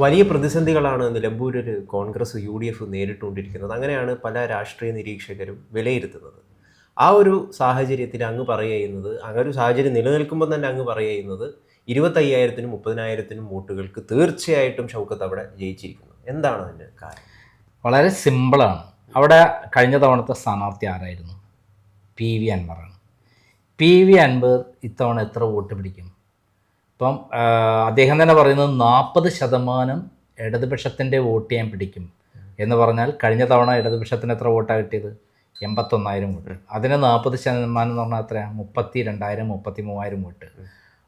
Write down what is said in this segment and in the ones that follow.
വലിയ പ്രതിസന്ധികളാണ് നിലമ്പൂരിൽ കോൺഗ്രസ് യു ഡി എഫ് നേരിട്ടുകൊണ്ടിരിക്കുന്നത്. അങ്ങനെയാണ് പല രാഷ്ട്രീയ നിരീക്ഷകരും വിലയിരുത്തുന്നത്. ആ ഒരു സാഹചര്യത്തിൽ അങ്ങ് പറയുന്നത് അങ്ങനെ ഒരു സാഹചര്യം നിലനിൽക്കുമ്പോൾ തന്നെ അങ്ങ് പറയുന്നത് ഇരുപത്തയ്യായിരത്തിനും മുപ്പതിനായിരത്തിനും വോട്ടുകൾക്ക് തീർച്ചയായിട്ടും ഷൗക്കത്ത് അവിടെ ജയിച്ചിരിക്കുന്നു. എന്താണ് അതിന്റെ കാരണം വളരെ സിമ്പിളാണ്. അവിടെ കഴിഞ്ഞ തവണത്തെ സ്ഥാനാർത്ഥി ആരായിരുന്നു? പി വി അൻവറാണ്. പി വി അൻവർ ഇത്തവണ എത്ര വോട്ട് പിടിക്കും? ഇപ്പം അദ്ദേഹം തന്നെ പറയുന്നത് നാൽപ്പത് ശതമാനം ഇടതുപക്ഷത്തിന്റെ വോട്ട് ഞാൻ പിടിക്കും എന്ന് പറഞ്ഞാൽ കഴിഞ്ഞ തവണ ഇടതുപക്ഷത്തിന് എത്ര വോട്ടാണ് കിട്ടിയത്? എൺപത്തൊന്നായിരം വോട്ട്. അതിന് നാൽപ്പത് ശതമാനം എന്ന് പറഞ്ഞാൽ എത്ര മുപ്പത്തി രണ്ടായിരം മുപ്പത്തി മൂവായിരം വോട്ട്.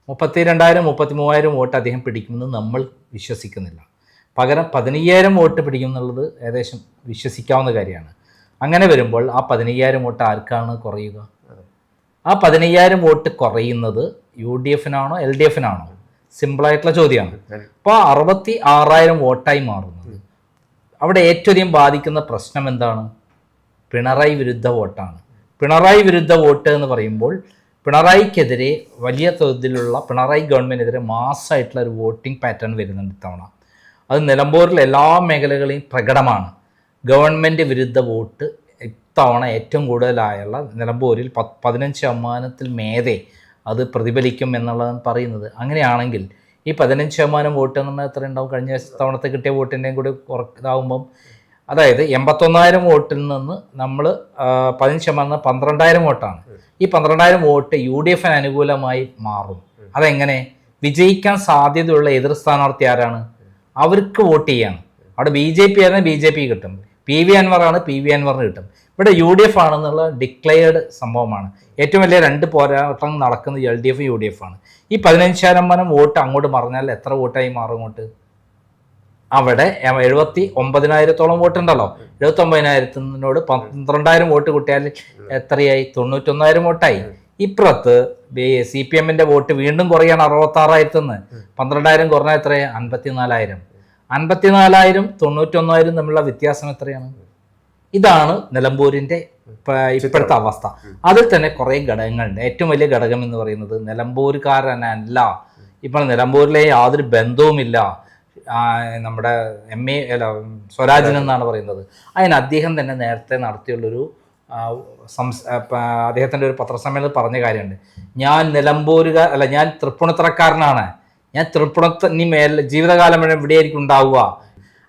മുപ്പത്തി രണ്ടായിരം മുപ്പത്തി മൂവായിരം വോട്ട് അദ്ദേഹം പിടിക്കുമെന്ന് നമ്മൾ വിശ്വസിക്കുന്നില്ല. പകരം പതിനയ്യായിരം വോട്ട് പിടിക്കും എന്നുള്ളത് ഏകദേശം വിശ്വസിക്കാവുന്ന കാര്യമാണ്. അങ്ങനെ വരുമ്പോൾ ആ പതിനയ്യായിരം വോട്ട് ആർക്കാണ് കുറയുക? ആ പതിനയ്യായിരം വോട്ട് കുറയുന്നത് യു ഡി എഫിനാണോ എൽ ഡി എഫിനാണോ? സിമ്പിളായിട്ടുള്ള ചോദ്യമാണ്. അപ്പോൾ അറുപത്തി ആറായിരം വോട്ടായി മാറുന്നത്. അവിടെ ഏറ്റവും അധികം ബാധിക്കുന്ന പ്രശ്നം എന്താണ്? പിണറായി വിരുദ്ധ വോട്ടാണ്. പിണറായി വിരുദ്ധ വോട്ട് എന്ന് പറയുമ്പോൾ പിണറായിക്കെതിരെ വലിയ തോതിലുള്ള പിണറായി ഗവൺമെന്റിനെതിരെ മാസമായിട്ടുള്ള ഒരു വോട്ടിംഗ് പാറ്റേൺ വരുന്നുണ്ട് ഇത്തവണ. അത് നിലമ്പൂരിലെ എല്ലാ മേഖലകളെയും പ്രകടമാണ്. ഗവൺമെന്റ് വിരുദ്ധ വോട്ട് ഇത്തവണ ഏറ്റവും കൂടുതലായുള്ള നിലമ്പൂരിൽ പത്ത് പതിനഞ്ച് ശതമാനത്തിൽ മേതെ അത് പ്രതിഫലിക്കും എന്നുള്ളതാണ് പറയുന്നത്. അങ്ങനെയാണെങ്കിൽ ഈ പതിനഞ്ച് ശതമാനം വോട്ട് പറഞ്ഞാൽ എത്ര ഉണ്ടാവും കഴിഞ്ഞ തവണത്തെ കിട്ടിയ വോട്ടിന്റെയും കൂടി ഇതാവുമ്പം അതായത് എൺപത്തൊന്നായിരം വോട്ടിൽ നിന്ന് നമ്മൾ പതിനഞ്ച് ശതമാനം പന്ത്രണ്ടായിരം വോട്ടാണ്. ഈ പന്ത്രണ്ടായിരം വോട്ട് യു ഡി എഫിന് അനുകൂലമായി മാറും. അതെങ്ങനെ? വിജയിക്കാൻ സാധ്യതയുള്ള എതിർ സ്ഥാനാർത്ഥി ആരാണ്? അവർക്ക് വോട്ട് ചെയ്യാണ്. അവിടെ ബി ജെ പി ആയിരുന്നെങ്കിൽ ബി ജെ പി കിട്ടും. പി വി അൻവറാണ് പി വി അൻവറിന് കിട്ടും. ഇവിടെ യു ഡി എഫ് ആണെന്നുള്ള ഡിക്ലെയർഡ് സംഭവമാണ്. ഏറ്റവും വലിയ രണ്ട് പോരാട്ടം നടക്കുന്നത് L D F U D F ആണ്. ഈ പതിനഞ്ച് ശതമാനം വോട്ട് അങ്ങോട്ട് മറിഞ്ഞാൽ എത്ര വോട്ടായി മാറും അങ്ങോട്ട് അവിടെ എഴുപത്തി ഒമ്പതിനായിരത്തോളം വോട്ടുണ്ടല്ലോ. എഴുപത്തി ഒമ്പതിനായിരത്തിനോട് പന്ത്രണ്ടായിരം വോട്ട് കൂട്ടിയാൽ എത്രയായി? തൊണ്ണൂറ്റൊന്നായിരം വോട്ടായി. ഇപ്പുറത്ത് സി പി എമ്മിന്റെ വോട്ട് വീണ്ടും കുറയാണ് അറുപത്തി ആറായിരത്തി പന്ത്രണ്ടായിരം കുറഞ്ഞാൽ എത്രയാണ് അൻപത്തിനാലായിരം. അൻപത്തിനാലായിരം തൊണ്ണൂറ്റൊന്നായിരം തമ്മിലുള്ള വ്യത്യാസം എത്രയാണ്? ഇതാണ് നിലമ്പൂരിന്റെ ഇപ്പോഴത്തെ അവസ്ഥ. അതിൽ തന്നെ കുറേ ഘടകങ്ങളുണ്ട്. ഏറ്റവും വലിയ ഘടകം എന്ന് പറയുന്നത് നിലമ്പൂരുകാരനല്ല. ഇപ്പോൾ നിലമ്പൂരിലെ യാതൊരു ബന്ധവുമില്ല. നമ്മുടെ എം എ അല്ല സ്വരാജൻ എന്നാണ് പറയുന്നത്. അതിന് അദ്ദേഹം തന്നെ നേരത്തെ നടത്തിയുള്ളൊരു സംസ് അദ്ദേഹത്തിന്റെ ഒരു പത്രസമ്മേളനത്തിൽ പറഞ്ഞ കാര്യമുണ്ട്. ഞാൻ നിലമ്പൂരുകാർ അല്ല ഞാൻ തൃപ്പൂണിത്തറക്കാരനാണ്. ഞാൻ തൃപ്പുണത്ത് ഇനി മേൽ ജീവിതകാലം മുഴുവൻ ഇവിടെയായിരിക്കും ഉണ്ടാവുക?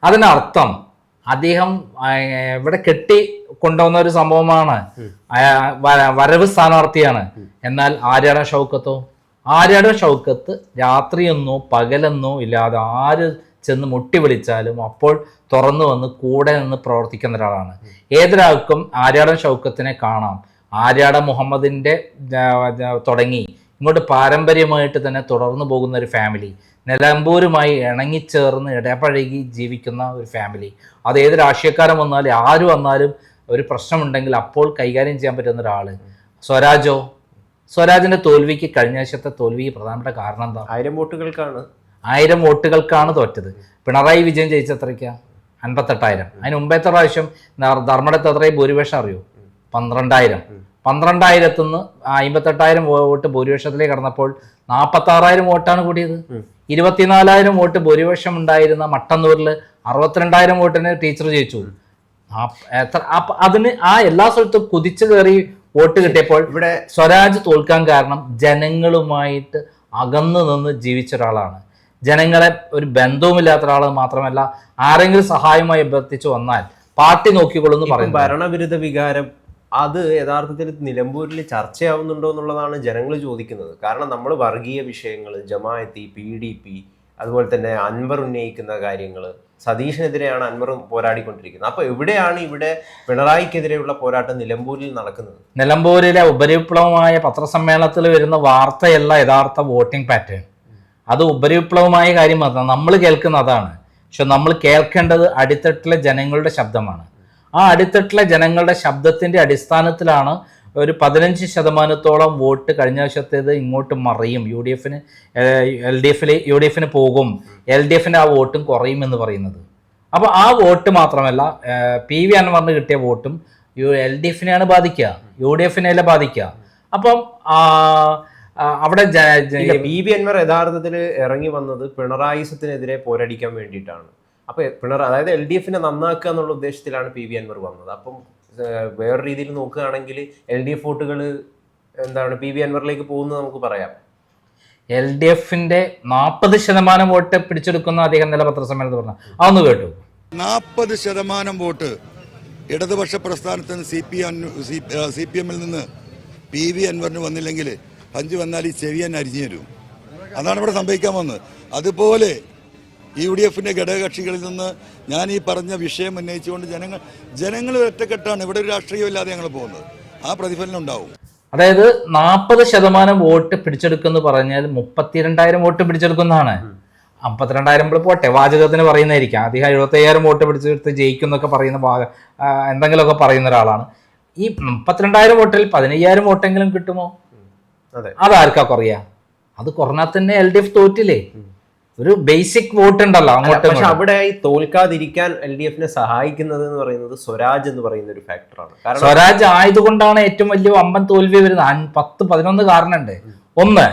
അതിനർത്ഥം അദ്ദേഹം ഇവിടെ കെട്ടി കൊണ്ടുവന്ന ഒരു സംഭവമാണ്. വരവ് സ്ഥാനാർത്ഥിയാണ്. എന്നാൽ ആര്യാട ഷൗക്കത്തോ? ആര്യാട ഷൗക്കത്ത്? രാത്രിയെന്നോ പകലെന്നോ ഇല്ലാതെ ആര് ചെന്ന് മുട്ടി വിളിച്ചാലും അപ്പോൾ തുറന്നു വന്ന് കൂടെ നിന്ന് പ്രവർത്തിക്കുന്ന ഒരാളാണ്. ഏതൊരാൾക്കും ആര്യാടൻ ഷൗക്കത്തിനെ കാണാം. ആര്യാട മുഹമ്മദിന്റെ തുടങ്ങി. ഇങ്ങോട്ട് പാരമ്പര്യമായിട്ട് തന്നെ തുടർന്നു പോകുന്ന ഒരു ഫാമിലി നിലമ്പൂരുമായി ഇണങ്ങിച്ചേർന്ന് ഇടപഴകി ജീവിക്കുന്ന ഒരു ഫാമിലി അത് ഏത് രാഷ്ട്രീയക്കാരൻ വന്നാലും ആര് വന്നാലും ഒരു പ്രശ്നമുണ്ടെങ്കിൽ അപ്പോൾ കൈകാര്യം ചെയ്യാൻ പറ്റുന്ന ഒരാൾ സ്വരാജോ? സ്വരാജിന്റെ തോൽവിക്ക് കഴിഞ്ഞ വർഷത്തെ തോൽവിക്ക് പ്രധാനപ്പെട്ട കാരണം എന്താ? ആയിരം വോട്ടുകൾക്കാണ്. ആയിരം വോട്ടുകൾക്കാണ് തോറ്റത്. പിണറായി വിജയൻ ജയിച്ച എത്രയ്ക്കാ? അൻപത്തെട്ടായിരം. അതിന് മുമ്പത്തെ പ്രാവശ്യം ധർ- ധർമ്മടത്ത് അത്രയും ഭൂരിപക്ഷം അറിയൂ? പന്ത്രണ്ടായിരം. പന്ത്രണ്ടായിരത്തു നിന്ന് അമ്പത്തെട്ടായിരം വോട്ട് ഭൂരിപക്ഷത്തിലേക്ക് കടന്നപ്പോൾ നാൽപ്പത്തി ആറായിരം വോട്ടാണ് കൂടിയത്. ഇരുപത്തിനാലായിരം വോട്ട് ഭൂരിപക്ഷം ഉണ്ടായിരുന്ന മട്ടന്നൂരിൽ അറുപത്തിരണ്ടായിരം വോട്ടിന് ടീച്ചർ ജയിച്ചു. അതിന് ആ എല്ലാ സ്ഥലത്തും കുതിച്ചു കയറി വോട്ട് കിട്ടിയപ്പോൾ ഇവിടെ സ്വരാജ് തോൽക്കാൻ കാരണം ജനങ്ങളുമായിട്ട് അകന്നു നിന്ന് ജീവിച്ച ഒരാളാണ്. ജനങ്ങളെ ഒരു ബന്ധവുമില്ലാത്ത ഒരാൾ മാത്രമല്ല ആരെങ്കിലും സഹായമായി അഭ്യർത്ഥിച്ചു വന്നാൽ പാർട്ടി നോക്കിക്കൊള്ളുന്നു പറയും ഭരണവിരുദ്ധ വികാരം അത് യഥാർത്ഥത്തിൽ നിലമ്പൂരിൽ ചർച്ചയാവുന്നുണ്ടോ എന്നുള്ളതാണ് ജനങ്ങൾ ചോദിക്കുന്നത്. കാരണം നമ്മൾ വർഗീയ വിഷയങ്ങൾ ജമാഅത്തി പി ഡി പി അതുപോലെ തന്നെ അൻവർ ഉന്നയിക്കുന്ന കാര്യങ്ങൾ സതീഷിനെതിരെയാണ് അൻവർ പോരാടിക്കൊണ്ടിരിക്കുന്നത്. അപ്പോൾ എവിടെയാണ് ഇവിടെ പിണറായിക്കെതിരെയുള്ള പോരാട്ടം നിലമ്പൂരിൽ നടക്കുന്നത്? നിലമ്പൂരിലെ ഉപരിവിപ്ലവമായ പത്രസമ്മേളനത്തിൽ വരുന്ന വാർത്തയല്ല യഥാർത്ഥ വോട്ടിംഗ് പാറ്റേൺ. അത് ഉപരിവിപ്ലവമായ കാര്യം മാത്രം. നമ്മൾ കേൾക്കുന്ന അതാണ്. പക്ഷെ നമ്മൾ കേൾക്കേണ്ടത് അടിത്തട്ടിലെ ജനങ്ങളുടെ ശബ്ദമാണ്. ആ അടിത്തട്ടിലെ ജനങ്ങളുടെ ശബ്ദത്തിന്റെ അടിസ്ഥാനത്തിലാണ് ഒരു പതിനഞ്ച് ശതമാനത്തോളം വോട്ട് കഴിഞ്ഞ വർഷത്തേത് ഇങ്ങോട്ട് മറിയും. യു ഡി എഫിന് എൽ ഡി എഫിൽ യു ഡി എഫിന് പോകും. എൽ ഡി എഫിന് ആ വോട്ടും കുറയും എന്ന് പറയുന്നത്. അപ്പോൾ ആ വോട്ട് മാത്രമല്ല പി വി അൻവറിന് കിട്ടിയ വോട്ടും യു എൽ ഡി എഫിനെയാണ് ബാധിക്കുക. യു ഡി എഫിനെയല്ല ബാധിക്കുക. അപ്പം അവിടെ പി വി അൻവർ യഥാർത്ഥത്തിൽ ഇറങ്ങി വന്നത് പിണറായിസത്തിനെതിരെ പോരടിക്കാൻ വേണ്ടിയിട്ടാണ്. അപ്പൊ പിണറായി അതായത് എൽ ഡി എഫിനെ നന്നാക്കുക എന്നുള്ള ഉദ്ദേശത്തിലാണ് പി വി അൻവർ വന്നത്. അപ്പം വേറെ രീതിയിൽ നോക്കുകയാണെങ്കിൽ എൽ ഡി എഫ് വോട്ടുകൾ എന്താണ് പി വി അൻവറിലേക്ക് പോകുന്നത് നമുക്ക് പറയാം. എൽ ഡി എഫിന്റെ നാൽപ്പത് ശതമാനം വോട്ട് പിടിച്ചെടുക്കുന്ന അദ്ദേഹം നില പത്രസമ്മേളനത്തിൽ പറഞ്ഞു. അതൊന്ന് കേട്ടു. നാൽപ്പത് ശതമാനം വോട്ട് ഇടതുപക്ഷ പ്രസ്ഥാനത്തിന് സി പി സി പി എമ്മിൽ നിന്ന് പി വി അൻവറിന് വന്നില്ലെങ്കിൽ പഞ്ച് വന്നാൽ ഈ ചെവിയാൻ അരിഞ്ഞു തരും. അതാണ് ഇവിടെ സംഭവിക്കാൻ വന്നത് അതുപോലെ യു ഡി എഫിന്റെ ഘടകകക്ഷികളിൽ നിന്ന് ഞാൻ ഈ പറഞ്ഞ വിഷയം ഉന്നയിച്ചുകൊണ്ട് ജനങ്ങൾ ജനങ്ങൾ ഒറ്റക്കെട്ടാണ്. ഇവിടെ ഒരു രാഷ്ട്രീയമില്ലാതെ ഞങ്ങൾ പോകുന്നത്. ആ പ്രതിഫലനം ഉണ്ടാവും. അതായത് നാൽപ്പത് ശതമാനം വോട്ട് പിടിച്ചെടുക്കുമെന്ന് പറഞ്ഞാൽ മുപ്പത്തിരണ്ടായിരം വോട്ട് പിടിച്ചെടുക്കുന്നതാണ്. അമ്പത്തിരണ്ടായിരം ഇപ്പോൾ പോട്ടെ വാചകത്തിന് പറയുന്നതായിരിക്കാം. അദ്ദേഹം എഴുപത്തയ്യായിരം വോട്ട് പിടിച്ചെടുത്ത് ജയിക്കും എന്നൊക്കെ പറയുന്ന ഭാഗ- എന്തെങ്കിലുമൊക്കെ പറയുന്ന ഒരാളാണ്. ഈ മുപ്പത്തിരണ്ടായിരം വോട്ടിൽ പതിനയ്യായിരം വോട്ടെങ്കിലും കിട്ടുമോ? അതെ. അതാർക്കാ കുറയാ? അത് കുറഞ്ഞാൽ തന്നെ എൽ ഡി എഫ് തോറ്റില്ലേ? ഒരു ബേസിക് വോട്ട് ഉണ്ടല്ലോ അങ്ങോട്ട് പക്ഷെ അവിടെ ഈ തോൽക്കാതിരിക്കാൻ എൽ ഡി എഫിനെ സഹായിക്കുന്നത് എന്ന് പറയുന്നത് സ്വരാജ് എന്ന് പറയുന്ന ഒരു ഫാക്ടറാണ് കാരണം സ്വരാജ് ആയതുകൊണ്ടാണ് ഏറ്റവും വലിയ അമ്പൻ തോൽവി വരുന്നത്. പത്ത് പതിനൊന്ന് കാരണമുണ്ട് ഒന്ന്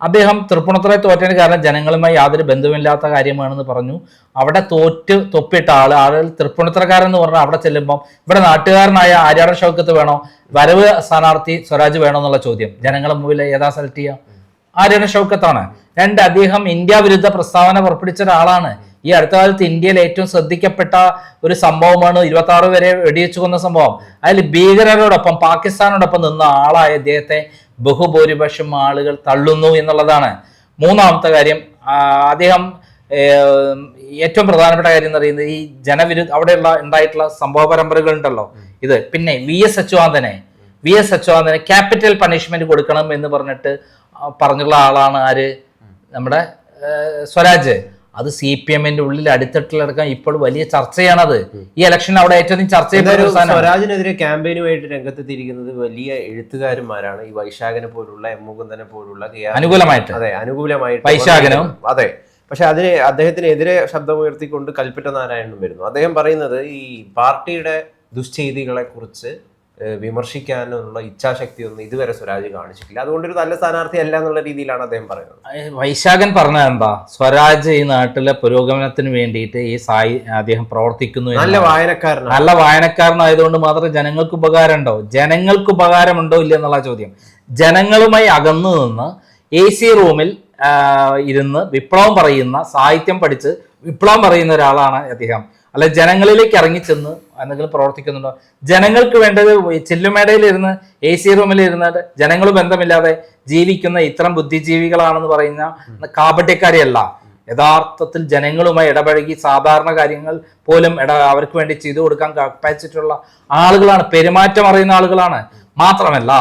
അദ്ദേഹം തൃപ്പൂണിത്തുറ തോറ്റതിന് കാരണം ജനങ്ങളുമായി യാതൊരു ബന്ധവുമില്ലാത്ത കാര്യമാണെന്ന് പറഞ്ഞു. അവിടെ തോറ്റ് തൊപ്പിട്ട ആൾ ആളുകൾ തൃപ്പുണത്തറക്കാരെന്ന് പറഞ്ഞാൽ അവിടെ ചെല്ലുമ്പോൾ ഇവിടെ നാട്ടുകാരനായ ആര്യാടൻ ഷൗക്കത്ത് വേണോ? വരവ് സ്ഥാനാർത്ഥി സ്വരാജ് വേണോ എന്നുള്ള ചോദ്യം. ജനങ്ങളെ മുമ്പിൽ ഏതാ സെലക്ട് ചെയ്യുക. ആര്യാടൻ ഷൗക്കത്താണ്. രണ്ട് അദ്ദേഹം ഇന്ത്യ വിരുദ്ധ പ്രസ്താവന പുറപ്പെടുവിച്ച ഒരാളാണ്. ഈ അടുത്ത കാലത്ത് ഇന്ത്യയിൽ ഏറ്റവും ശ്രദ്ധിക്കപ്പെട്ട ഒരു സംഭവമാണ് ഇരുപത്തി ആറ് വരെ വെടിവെച്ചു കൊന്ന സംഭവം. അതിൽ ഭീകരരോടൊപ്പം പാകിസ്ഥാനോടൊപ്പം നിന്ന ആളായ അദ്ദേഹത്തെ ബഹുഭൂരിപക്ഷം ആളുകൾ തള്ളുന്നു എന്നുള്ളതാണ്. മൂന്നാമത്തെ കാര്യം അദ്ദേഹം ഏറ്റവും പ്രധാനപ്പെട്ട കാര്യം എന്ന് പറയുന്നത് ഈ ജനവിരുദ്ധ അവിടെയുള്ള ഉണ്ടായിട്ടുള്ള സംഭവ പരമ്പരകൾ ഉണ്ടല്ലോ ഇത് പിന്നെ വി എസ് അച്യുവാന്തനെ വി എസ് അച്യുവാന്തനെ ക്യാപിറ്റൽ പണിഷ്മെന്റ് കൊടുക്കണം എന്ന് പറഞ്ഞിട്ട് പറഞ്ഞുള്ള ആളാണ് ആര്? നമ്മുടെ സ്വരാജ്. അത് സി പി എമ്മിന്റെ ഉള്ളിൽ അടിത്തട്ടിലടക്കം ഇപ്പോൾ വലിയ ചർച്ചയാണത്. ഈ ഇലക്ഷൻ അവിടെ ഏറ്റവും ചർച്ച. സ്വരാജിനെതിരെ ക്യാമ്പയിനുമായിട്ട് രംഗത്തെത്തിയിരിക്കുന്നത് വലിയ എഴുത്തുകാരന്മാരാണ്. ഈ വൈശാഖനെ പോലുള്ള എം മുകുന്ദനെ പോലുള്ള അനുകൂലമായിട്ട്. അതെ അനുകൂലമായിട്ട് വൈശാഖനും? അതെ. പക്ഷെ അതിന് അദ്ദേഹത്തിനെതിരെ ശബ്ദമുയർത്തിക്കൊണ്ട് കൽപ്പറ്റ നാരായണനും വരുന്നു. അദ്ദേഹം പറയുന്നത് ഈ പാർട്ടിയുടെ ദുശ്ചെയ്തികളെ കുറിച്ച് വിമർശിക്കാനുള്ള ഇച്ഛാശക്തി ഒന്നും ഇതുവരെ സ്വരാജ് കാണിച്ചിട്ടില്ല. അതുകൊണ്ട് ഒരു നല്ല സ്ഥാനാർത്ഥി അല്ല എന്നുള്ള രീതിയിലാണ് അദ്ദേഹം പറയുന്നത്. വൈശാഖൻ പറഞ്ഞത് എന്താ? സ്വരാജ് ഈ നാട്ടിലെ പുരോഗമനത്തിന് വേണ്ടിയിട്ട് ഈ സായി അദ്ദേഹം പ്രവർത്തിക്കുന്നു നല്ല വായനക്കാരൻ നല്ല വായനക്കാരനായതുകൊണ്ട് മാത്രം ജനങ്ങൾക്ക് ഉപകാരം ഉണ്ടോ ജനങ്ങൾക്ക് ഉപകാരമുണ്ടോ ഇല്ല എന്നുള്ള ചോദ്യം. ജനങ്ങളുമായി അകന്നു നിന്ന് എ സി റൂമിൽ ഇരുന്ന് വിപ്ലവം പറയുന്ന സാഹിത്യം പഠിച്ച് വിപ്ലവം പറയുന്ന ഒരാളാണ് അദ്ദേഹം. അല്ല ജനങ്ങളിലേക്ക് ഇറങ്ങിച്ചെന്ന് എന്തെങ്കിലും പ്രവർത്തിക്കുന്നുണ്ടോ? ജനങ്ങൾക്ക് വേണ്ടത് ചെല്ലുമേടയിലിരുന്ന് എ സി റൂമിൽ ഇരുന്നിട്ട് ജനങ്ങൾ ബന്ധമില്ലാതെ ജീവിക്കുന്ന ഇത്തരം ബുദ്ധിജീവികളാണെന്ന് പറയുന്ന കാപട്യക്കാരെയല്ല. യഥാർത്ഥത്തിൽ ജനങ്ങളുമായി ഇടപഴകി സാധാരണ കാര്യങ്ങൾ പോലും ഇട അവർക്ക് വേണ്ടി ചെയ്തു കൊടുക്കാൻ കപ്പാസിറ്റി ഉള്ള ആളുകളാണ്. പെരുമാറ്റം അറിയുന്ന ആളുകളാണ്. മാത്രമല്ല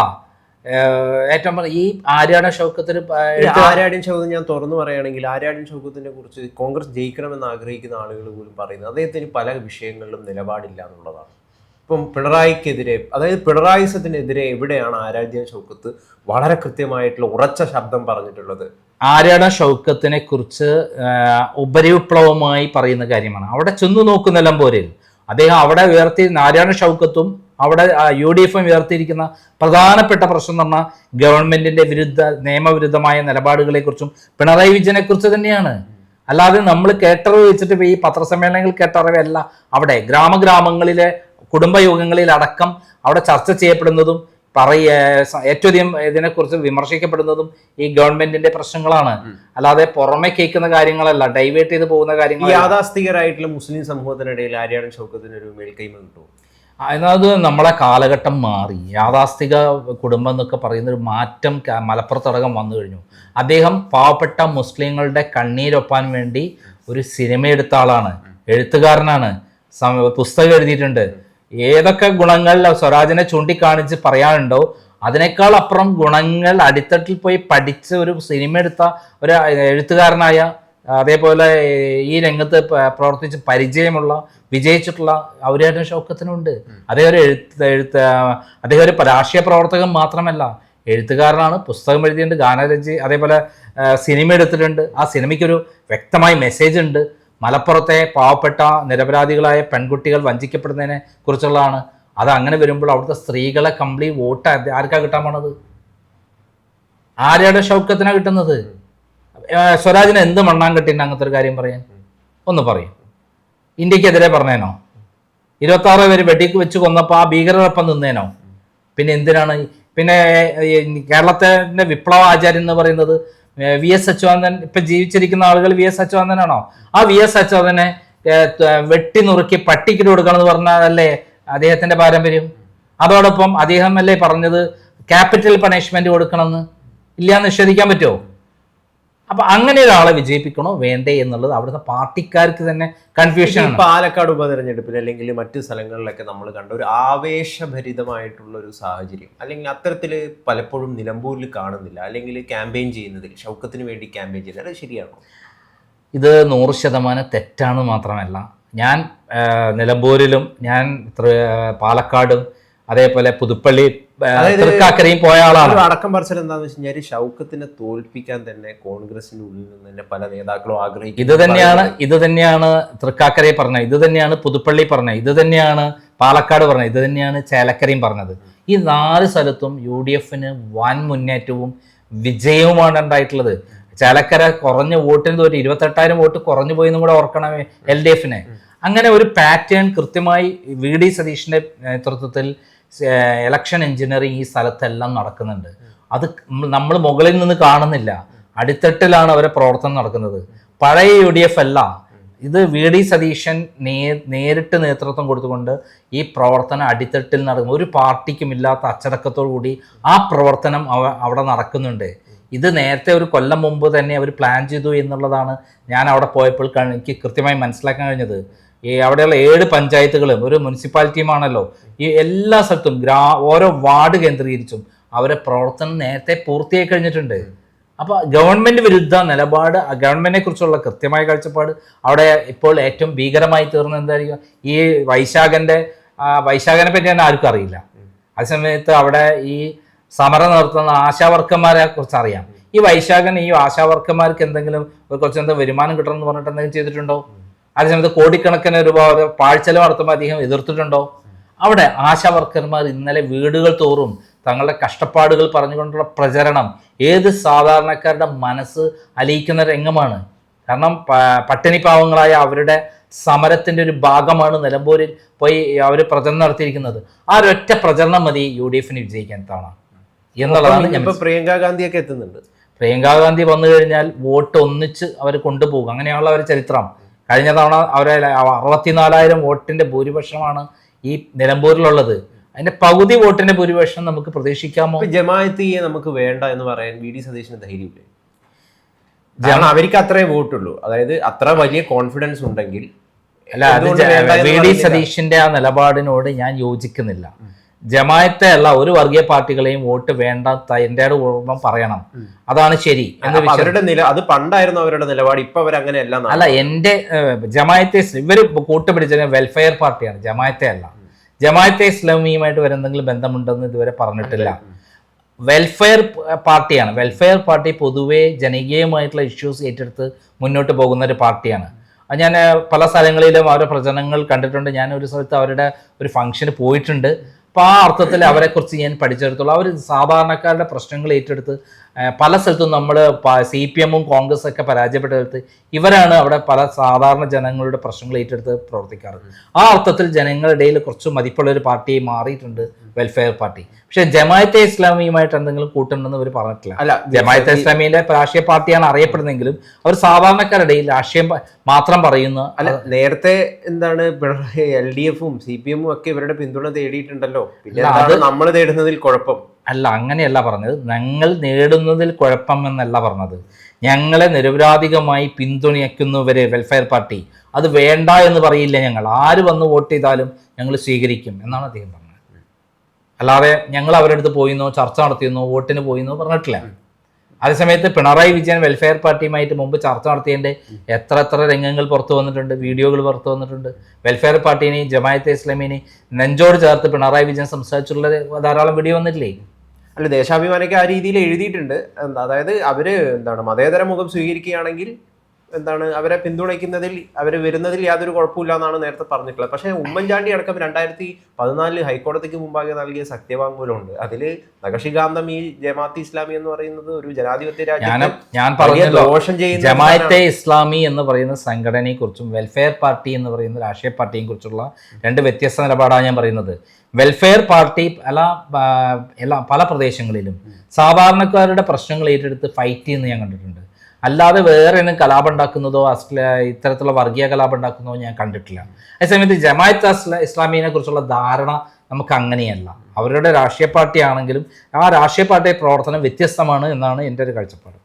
ഏറ്റവും ഈ ആര്യാട ഷൗക്കത്തിന് ഈ ആര്യാടൻ ഷൗക്കത്ത് ഞാൻ തുറന്നു പറയുകയാണെങ്കിൽ ആര്യാടൻ ഷൗക്കത്തിനെ കുറിച്ച് കോൺഗ്രസ് ജയിക്കണമെന്ന് ആഗ്രഹിക്കുന്ന ആളുകൾ പോലും പറയുന്നത് അദ്ദേഹത്തിന് പല വിഷയങ്ങളിലും നിലപാടില്ല എന്നുള്ളതാണ്. ഇപ്പം പിണറായിക്കെതിരെ അതായത് പിണറായിസത്തിനെതിരെ എവിടെയാണ് ആരാധ്യ ഷൗക്കത്ത് വളരെ കൃത്യമായിട്ടുള്ള ഉറച്ച ശബ്ദം പറഞ്ഞിട്ടുള്ളത്? ആര്യാട ഷൗക്കത്തിനെ കുറിച്ച് ഉപരിവിപ്ലവമായി പറയുന്ന കാര്യമാണ്. അവിടെ ചെന്നു നോക്കുന്നെല്ലാം പോരെ. അദ്ദേഹം അവിടെ ഉയർത്തി നാരായണ ഷൗക്കത്തും അവിടെ യു ഡി എഫും ഉയർത്തിയിരിക്കുന്ന പ്രധാനപ്പെട്ട പ്രശ്നം എന്ന് പറഞ്ഞാൽ ഗവൺമെന്റിന്റെ വിരുദ്ധ നിയമവിരുദ്ധമായ നിലപാടുകളെ കുറിച്ചും പിണറായി വിജയനെ കുറിച്ച് തന്നെയാണ്. അല്ലാതെ നമ്മൾ കേട്ടറിവ് വെച്ചിട്ട് ഈ പത്രസമ്മേളനങ്ങൾ കേട്ടറിവല്ല. അവിടെ ഗ്രാമഗ്രാമങ്ങളിലെ കുടുംബയോഗങ്ങളിൽ അടക്കം അവിടെ ചർച്ച ചെയ്യപ്പെടുന്നതും പറയ ഏറ്റവും അധികം ഇതിനെക്കുറിച്ച് വിമർശിക്കപ്പെടുന്നതും ഈ ഗവൺമെന്റിന്റെ പ്രശ്നങ്ങളാണ്. അല്ലാതെ പുറമെ കേൾക്കുന്ന കാര്യങ്ങളല്ല ഡൈവേർട്ട് ചെയ്ത് പോകുന്ന കാര്യങ്ങൾ യാഥാസ്ഥികരായിട്ടുള്ള മുസ്ലിം സമൂഹത്തിനിടയിൽ ആര്യാടൻ ഷൗക്കത്തിന് ഒരു മേൽക്കൈമ അതിനകത്ത് നമ്മളെ കാലഘട്ടം മാറി. യാഥാസ്ഥിക കുടുംബം എന്നൊക്കെ പറയുന്ന ഒരു മാറ്റം മലപ്പുറത്തടകം വന്നു കഴിഞ്ഞു. അദ്ദേഹം പാവപ്പെട്ട മുസ്ലിങ്ങളുടെ കണ്ണീരൊപ്പാൻ വേണ്ടി ഒരു സിനിമ എടുത്ത ആളാണ്. എഴുത്തുകാരനാണ്. പുസ്തകം എഴുതിയിട്ടുണ്ട്. ഏതൊക്കെ ഗുണങ്ങൾ സ്വരാജിനെ ചൂണ്ടിക്കാണിച്ച് പറയാനുണ്ടോ അതിനേക്കാൾ അപ്പുറം ഗുണങ്ങൾ അടിത്തട്ടിൽ പോയി പഠിച്ച് ഒരു സിനിമ എടുത്ത ഒരു എഴുത്തുകാരനായ അതേപോലെ ഈ രംഗത്ത് പ്രവർത്തിച്ച് പരിചയമുള്ള വിജയിച്ചിട്ടുള്ള ഔര്യാടൻ ഷൗക്കത്തിനുണ്ട് അദ്ദേഹം ഒരു എഴുത്ത് എഴുത്ത് അദ്ദേഹം ഒരു രാഷ്ട്രീയ പ്രവർത്തകൻ മാത്രമല്ല എഴുത്തുകാരനാണ് പുസ്തകം എഴുതിയിട്ടുണ്ട് ഗാനരചി അതേപോലെ സിനിമ എടുത്തിട്ടുണ്ട്. ആ സിനിമയ്ക്കൊരു വ്യക്തമായ മെസ്സേജ് ഉണ്ട്. മലപ്പുറത്തെ പാവപ്പെട്ട നിരപരാധികളായ പെൺകുട്ടികൾ വഞ്ചിക്കപ്പെടുന്നതിനെ കുറിച്ചുള്ളതാണ്. അത് അങ്ങനെ വരുമ്പോൾ അവിടുത്തെ സ്ത്രീകളെ കംപ്ലീറ്റ് വോട്ട് ആർക്കാ കിട്ടാൻ പോണത്? ആരുടെ ഷൗക്കത്തിനാണ് കിട്ടുന്നത്? സ്വരാജിന് എന്ത് മണ്ണാൻ കിട്ടിയിട്ടുണ്ട് അങ്ങനത്തെ ഒരു കാര്യം പറയാൻ? ഒന്ന് പറയും. ഇന്ത്യക്കെതിരെ പറഞ്ഞേനോ? ഇരുപത്തി ആറ് പേര് വെടിക്ക് വെച്ച് കൊന്നപ്പോൾ ആ ഭീകരരൊപ്പം നിന്നേനോ? പിന്നെ എന്തിനാണ് പിന്നെ കേരളത്തിന്റെ വിപ്ലവ ആചാര്യൻ എന്ന് പറയുന്നത് വി എസ് അച്യുതാനന്ദൻ ഇപ്പൊ ജീവിച്ചിരിക്കുന്ന ആളുകൾ വി എസ് അച്യുതാനന്ദനാണോ? ആ വി എസ് അച്യുതാനനെ ഏ, ത- വെട്ടി നുറുക്കി പട്ടിക്കിട്ട് കൊടുക്കണം എന്ന് പറഞ്ഞതല്ലേ അദ്ദേഹത്തിന്റെ പാരമ്പര്യം? അതോടൊപ്പം അദ്ദേഹം അല്ലേ പറഞ്ഞത് ക്യാപിറ്റൽ പണിഷ്മെന്റ് കൊടുക്കണമെന്ന്? ഇല്ല നിഷേധിക്കാൻ പറ്റുമോ അപ്പൊ അങ്ങനെ ഒരാളെ വിജയിപ്പിക്കണോ? വേണ്ടേ എന്നുള്ളത് അവിടുത്തെ പാർട്ടിക്കാർക്ക് തന്നെ കൺഫ്യൂഷൻ പാലക്കാട് ഉപതെരഞ്ഞെടുപ്പിൽ അല്ലെങ്കിൽ മറ്റ് സ്ഥലങ്ങളിലൊക്കെ നമ്മൾ കണ്ട ഒരു ആവേശഭരിതമായിട്ടുള്ള ഒരു സാഹചര്യം. അല്ലെങ്കിൽ അത്തരത്തിൽ പലപ്പോഴും നിലമ്പൂരിൽ കാണുന്നില്ല. അല്ലെങ്കിൽ ക്യാമ്പയിൻ ചെയ്യുന്നതിൽ ഷൗക്കത്തിന് വേണ്ടി ക്യാമ്പയിൻ ചെയ്യുന്നത് അത് ശരിയാണോ? ഇത് നൂറ് ശതമാനം തെറ്റാണ് മാത്രമല്ല. ഞാൻ നിലമ്പൂരിലും ഞാൻ പാലക്കാടും അതേപോലെ പുതുപ്പള്ളി തൃക്കാക്കരയും പോയ ആളാണ്. അടക്കം പറച്ചിൽ എന്താണെന്ന് വെച്ച് കഴിഞ്ഞാൽ ഷൗക്കത്തിനെ തോൽപ്പിക്കാൻ തന്നെ കോൺഗ്രസിന്റെ ഉള്ളിൽ നിന്ന് തന്നെ പല നേതാക്കളും ആഗ്രഹിക്കും ഇത് തന്നെയാണ് ഇത് തന്നെയാണ് തൃക്കാക്കരയെ പറഞ്ഞത് ഇത് തന്നെയാണ് പുതുപ്പള്ളി പറഞ്ഞത് ഇത് തന്നെയാണ് പാലക്കാട് പറഞ്ഞത് ഇത് തന്നെയാണ് ചേലക്കരയും പറഞ്ഞത്. ഈ നാല് സ്ഥലത്തും യു ഡി എഫിന് വൻ മുന്നേറ്റവും വിജയവുമാണ് ഉണ്ടായിട്ടുള്ളത്. ചേലക്കര കുറഞ്ഞ വോട്ടിന് തോറ്റി ഇരുപത്തെട്ടായിരം വോട്ട് കുറഞ്ഞു പോയി എന്നും കൂടെ ഓർക്കണം എൽ ഡി എഫിനെ. അങ്ങനെ ഒരു പാറ്റേൺ കൃത്യമായി വി ഡി സതീഷിന്റെ നേതൃത്വത്തിൽ ഇലക്ഷൻ എഞ്ചിനീയറിങ് ഈ സ്ഥലത്തെല്ലാം നടക്കുന്നുണ്ട്. അത് നമ്മൾ മുകളിൽ നിന്ന് കാണുന്നില്ല. അടിത്തട്ടിലാണ് അവരെ പ്രവർത്തനം നടക്കുന്നത്. പഴയ യു ഡി എഫ് അല്ല. ഇത് വി ഡി സതീശൻ നേ നേരിട്ട് നേതൃത്വം കൊടുത്തുകൊണ്ട് ഈ പ്രവർത്തനം അടിത്തട്ടിൽ നടക്കുന്നു. ഒരു പാർട്ടിക്കും ഇല്ലാത്ത അച്ചടക്കത്തോടു കൂടി ആ പ്രവർത്തനം അവ- അവിടെ നടക്കുന്നുണ്ട്. ഇത് നേരത്തെ ഒരു കൊല്ലം മുമ്പ് തന്നെ അവർ പ്ലാൻ ചെയ്തു എന്നുള്ളതാണ് ഞാൻ അവിടെ പോയപ്പോൾ എനിക്ക് കൃത്യമായി മനസ്സിലാക്കാൻ കഴിഞ്ഞത്. ഈ അവിടെയുള്ള ഏഴ് പഞ്ചായത്തുകളും ഒരു മുനിസിപ്പാലിറ്റിയുമാണല്ലോ ഈ എല്ലാ സ്ഥലത്തും ഗ്രാ ഓരോ വാർഡ് കേന്ദ്രീകരിച്ചും അവരെ പ്രവർത്തനം നേരത്തെ പൂർത്തിയായി കഴിഞ്ഞിട്ടുണ്ട്. അപ്പോൾ ഗവൺമെന്റ് വിരുദ്ധ നിലപാട് ഗവൺമെന്റിനെ കുറിച്ചുള്ള കൃത്യമായ കാഴ്ചപ്പാട് അവിടെ ഇപ്പോൾ ഏറ്റവും ഭീകരമായി തീർന്ന എന്തായിരിക്കും? ഈ വൈശാഖന്റെ വൈശാഖനെ പറ്റി തന്നെ ആർക്കും അറിയില്ല. അതേസമയത്ത് അവിടെ ഈ സമരം നടത്തുന്ന ആശാവർക്കന്മാരെ കുറിച്ച് അറിയാം. ഈ വൈശാഖൻ ഈ ആശാവർക്കന്മാർക്ക് എന്തെങ്കിലും കുറച്ച് എന്താ വരുമാനം കിട്ടണം എന്ന് പറഞ്ഞിട്ട് എന്തെങ്കിലും ചെയ്തിട്ടുണ്ടോ? അതേസമയത്ത് കോടിക്കണക്കിന് രൂപ ഒരു പാഴ്ചെലവ് നടത്തുമ്പോൾ അദ്ദേഹം എതിർത്തിട്ടുണ്ടോ? അവിടെ ആശാവർക്കർമാർ ഇന്നലെ വീടുകൾ തോറും തങ്ങളുടെ കഷ്ടപ്പാടുകൾ പറഞ്ഞുകൊണ്ടുള്ള പ്രചരണം ഏത് സാധാരണക്കാരുടെ മനസ്സ് അലിയിക്കുന്ന രംഗമാണ്. കാരണം പട്ടിണി പാവങ്ങളായ അവരുടെ സമരത്തിന്റെ ഒരു ഭാഗമാണ് നിലമ്പൂരിൽ പോയി അവർ പ്രചരണം നടത്തിയിരിക്കുന്നത്. ആ ഒരൊറ്റ പ്രചരണം മതി യു ഡി എഫിന് വിജയിക്കാൻ തവണ എന്നുള്ളതാണ് പ്രിയങ്ക ഗാന്ധിയൊക്കെ എത്തുന്നുണ്ട്. പ്രിയങ്കാ ഗാന്ധി വന്നു കഴിഞ്ഞാൽ വോട്ട് ഒന്നിച്ച് അവർ കൊണ്ടുപോകും. അങ്ങനെയുള്ള ഒരു ചരിത്രം. കഴിഞ്ഞ തവണ അവരെ അറുപത്തിനാലായിരം വോട്ടിന്റെ ഭൂരിപക്ഷമാണ് ഈ നിലമ്പൂരിലുള്ളത്. അതിന്റെ പകുതി വോട്ടിന്റെ ഭൂരിപക്ഷം നമുക്ക് പ്രതീക്ഷിക്കാമോ? ജമാഅത്തിയെ നമുക്ക് വേണ്ട എന്ന് പറയാൻ വി. ഡി. സതീശന് ധൈര്യമില്ലേ? കാരണം അവർക്ക് അത്രേ വോട്ടുള്ളൂ. അതായത് അത്ര വലിയ കോൺഫിഡൻസ് ഉണ്ടെങ്കിൽ അല്ല അത് വി. ഡി? സതീഷിന്റെ ആ നിലപാടിനോട് ഞാൻ യോജിക്കുന്നില്ല. ജമായത്തെ അല്ല ഒരു വർഗീയ പാർട്ടികളെയും വോട്ട് വേണ്ട എന്റെ കുടുംബം പറയണം. അതാണ് ശരി അവരുടെ നില അത് പണ്ടായിരുന്നു അവരുടെ നിലപാട് ഇപ്പൊ അവരങ്ങനെയല്ല. അല്ല എന്റെ ജമായത്തെ ഇവർ ഇവർ കൂട്ടുപിടിച്ചത് വെൽഫെയർ പാർട്ടിയാണ് ജമായത്തെ അല്ല ജമായത്തെ ഇസ്ലാമിയുമായിട്ട് വരെ എന്തെങ്കിലും ബന്ധമുണ്ടെന്ന് ഇതുവരെ പറഞ്ഞിട്ടില്ല. വെൽഫെയർ പാർട്ടിയാണ്. വെൽഫെയർ പാർട്ടി പൊതുവേ ജനകീയമായിട്ടുള്ള ഇഷ്യൂസ് ഏറ്റെടുത്ത് മുന്നോട്ട് പോകുന്ന ഒരു പാർട്ടിയാണ്. ഞാൻ പല സ്ഥലങ്ങളിലും അവരുടെ പ്രചരണങ്ങൾ കണ്ടിട്ടുണ്ട്. ഞാൻ ഒരു സ്ഥലത്ത് അവരുടെ ഒരു ഫംഗ്ഷന് പോയിട്ടുണ്ട്. അപ്പോൾ ആ അർത്ഥത്തിൽ അവരെക്കുറിച്ച് ഞാൻ പഠിച്ചെടുത്തോളൂ അവർ സാധാരണക്കാരുടെ പ്രശ്നങ്ങൾ ഏറ്റെടുത്ത് പല സ്ഥലത്തും നമ്മൾ സി പി എമ്മും കോൺഗ്രസ് ഒക്കെ പരാജയപ്പെട്ടെടുത്ത് ഇവരാണ് അവിടെ പല സാധാരണ ജനങ്ങളുടെ പ്രശ്നങ്ങൾ ഏറ്റെടുത്ത് പ്രവർത്തിക്കാറ്. ആ അർത്ഥത്തിൽ ജനങ്ങളുടെ ഇടയിൽ കുറച്ച് മതിപ്പുള്ള ഒരു പാർട്ടിയായി മാറിയിട്ടുണ്ട് വെൽഫെയർ പാർട്ടി. പക്ഷേ ജമായത്തെ ഇസ്ലാമിയുമായിട്ട് എന്തെങ്കിലും കൂട്ടുണ്ടെന്ന് അവർ പറഞ്ഞിട്ടില്ല. അല്ല ജമായത്തെ ഇസ്ലാമിയിലെ രാഷ്ട്രീയ പാർട്ടിയാണ് അറിയപ്പെടുന്നതെങ്കിലും അവർ സാധാരണക്കാരുടെ ഇടയിൽ രാഷ്ട്രീയം മാത്രം പറയുന്ന. അല്ല നേരത്തെ എന്താണ് പിണറായി എൽ ഡി എഫും സി പി എമ്മും ഒക്കെ ഇവരുടെ പിന്തുണ തേടിയിട്ടുണ്ടല്ലോ. പിന്നെ നമ്മൾ നേടുന്നതിൽ കുഴപ്പം? അല്ല അങ്ങനെയല്ല പറഞ്ഞത്. ഞങ്ങൾ നേടുന്നതിൽ കുഴപ്പം എന്നല്ല പറഞ്ഞത്. ഞങ്ങളെ നിരപരാധികമായി പിന്തുണയ്ക്കുന്നവരെ വെൽഫെയർ പാർട്ടി അത് വേണ്ട എന്ന് പറയില്ല ഞങ്ങൾ. ആര് വന്ന് വോട്ട് ചെയ്താലും ഞങ്ങൾ സ്വീകരിക്കും എന്നാണ് അദ്ദേഹം പറഞ്ഞത്. അല്ലാതെ ഞങ്ങൾ അവരുടെ അടുത്ത് പോയിന്നോ ചർച്ച നടത്തിയെന്നോ വോട്ടിന് പോയിന്നോ പറഞ്ഞിട്ടില്ല. അതേസമയത്ത് പിണറായി വിജയൻ വെൽഫെയർ പാർട്ടിയുമായിട്ട് മുമ്പ് ചർച്ച നടത്തിയതിന്റെ എത്ര എത്ര രംഗങ്ങൾ പുറത്തു വന്നിട്ടുണ്ട് വീഡിയോകൾ പുറത്തു വന്നിട്ടുണ്ട്. വെൽഫെയർ പാർട്ടീനെയും ജമായത്തെ ഇസ്ലാമിനെയും നെഞ്ചോട് ചേർത്ത് പിണറായി വിജയൻ സംസാരിച്ചുള്ള ധാരാളം വീഡിയോ വന്നിട്ടില്ലേ? അല്ല ദേശാഭിമാനൊക്കെ ആ രീതിയിൽ എഴുതിയിട്ടുണ്ട്. അതായത് അവർ എന്താണ് മതേതര മുഖം സ്വീകരിക്കുകയാണെങ്കിൽ എന്താണ് അവരെ പിന്തുണയ്ക്കുന്നതിൽ അവർ വരുന്നതിൽ യാതൊരു കുഴപ്പമില്ല എന്നാണ് നേരത്തെ പറഞ്ഞിട്ടുള്ളത്. പക്ഷേ ഉമ്മൻചാണ്ടി അടക്കം രണ്ടായിരത്തി പതിനാലിൽ ഹൈക്കോടതിക്ക് മുമ്പാകെ നൽകിയ സത്യവാങ്മൂലമുണ്ട്. അതിൽ നഖശികാന്തം ഈ ജമാഅത്ത് ഇസ്ലാമി എന്ന് പറയുന്നത് ഒരു ജനാധിപത്യ രാജ്യം ഞാൻ ദോഷം ചെയ്യുന്ന ജമാഅത്തെ ഇസ്ലാമി എന്ന് പറയുന്ന സംഘടനയെ കുറിച്ചും വെൽഫെയർ പാർട്ടി എന്ന് പറയുന്ന രാഷ്ട്രീയ പാർട്ടിയെ കുറിച്ചുള്ള രണ്ട് വ്യത്യസ്ത നിലപാടാണ് ഞാൻ പറയുന്നത്. വെൽഫെയർ പാർട്ടി പല എല്ലാ പല പ്രദേശങ്ങളിലും സാധാരണക്കാരുടെ പ്രശ്നങ്ങൾ ഏറ്റെടുത്ത് ഫൈറ്റ് ചെയ്യുന്നത് ഞാൻ കണ്ടിട്ടുണ്ട്. അല്ലാതെ വേറെ കലാപം ഉണ്ടാക്കുന്നതോ അസ്ല ഇത്തരത്തിലുള്ള വർഗീയ കലാപം ഉണ്ടാക്കുന്നതോ ഞാൻ കണ്ടിട്ടില്ല. അതേസമയത്ത് ജമായത്ത് അസ്ല ഇസ്ലാമിയെ കുറിച്ചുള്ള ധാരണ നമുക്ക് അങ്ങനെയല്ല. അവരുടെ രാഷ്ട്രീയ പാർട്ടി ആണെങ്കിലും ആ രാഷ്ട്രീയ പാർട്ടിയുടെ പ്രവർത്തനം വ്യത്യസ്തമാണ് എന്നാണ് എന്റെ ഒരു കാഴ്ചപ്പാട്.